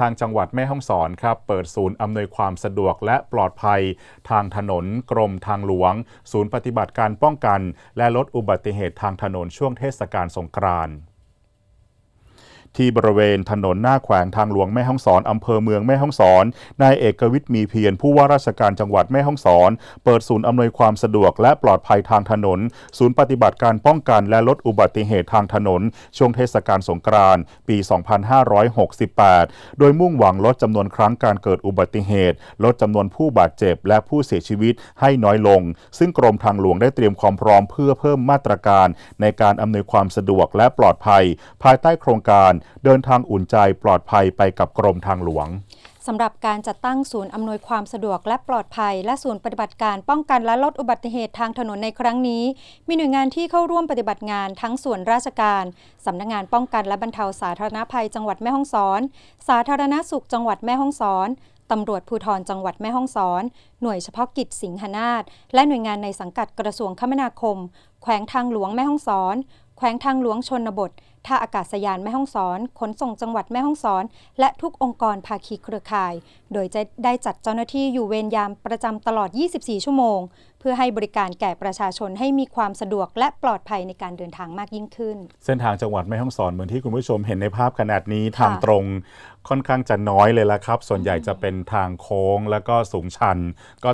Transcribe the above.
ทางจังหวัดแม่ฮ่องสอนครับเปิดศูนย์อำนวยความสะดวกและปลอดภัย ทางถนนกรมทางหลวง ศูนย์ปฏิบัติการป้องกัน และลดอุบัติเหตุทางถนนช่วงเทศกาลสงกรานต์ ที่บริเวณถนนหน้าแขวงทางหลวงแม่ฮ่องสอนอำเภอเมืองแม่ฮ่องสอนนายเอกวิทย์มีเพียรผู้ว่าราชการจังหวัดแม่ฮ่องสอน เปิดศูนย์อำนวยความสะดวกและปลอดภัยทางถนน ศูนย์ปฏิบัติการป้องกันและลดอุบัติเหตุทางถนน ช่วงเทศกาลสงกรานต์ปี 2568 โดยมุ่งหวังลดจำนวนครั้งการเกิดอุบัติเหตุ ลดจำนวนผู้บาดเจ็บ และผู้เสียชีวิตให้น้อยลง ซึ่งกรมทางหลวงได้เตรียมความพร้อมเพื่อเพิ่มมาตรการ ในการอำนวยความสะดวกและปลอดภัย ภายใต้โครงการเดินทางอุ่นใจปลอดภัยไปกับกรมทางหลวงสำหรับการจัดตั้งศูนย์อำนวยความสะดวกและปลอดภัย และศูนย์ปฏิบัติการป้องกันและลดอุบัติเหตุทางถนนในครั้งนี้ มีหน่วยงานที่เข้าร่วมปฏิบัติงานทั้งส่วนราชการสำนักงานป้องกันและบรรเทาสาธารณภัยจังหวัดแม่ฮ่องสอน สาธารณสุขจังหวัดแม่ฮ่องสอนตำรวจภูธรจังหวัดแม่ฮ่องสอน หน่วยเฉพาะกิจสิงหนาฏและหน่วยงานในสังกัดกระทรวงคมนาคม แขวงทางหลวงแม่ฮ่องสอน วงทางหลวงชนบท ท่าอากาศยานแม่ฮ่องสอน ขนส่งจังหวัดแม่ฮ่องสอน และทุกองค์กรภาคีเครือข่าย โดยจะได้จัดเจ้าหน้าที่อยู่เวรยามประจำตลอด 24 ชั่วโมง เพื่อให้บริการแก่ประชาชนให้มีความสะดวกและปลอดภัยในการเดินทางมากยิ่งขึ้น เส้นทางจังหวัดแม่ฮ่องสอนเหมือนที่คุณผู้ชมเห็นในภาพขนาดนี้ทางตรงค่อนข้างจะน้อยเลยละครับ ส่วนใหญ่จะเป็นทางโค้งแล้วก็สูงชันก็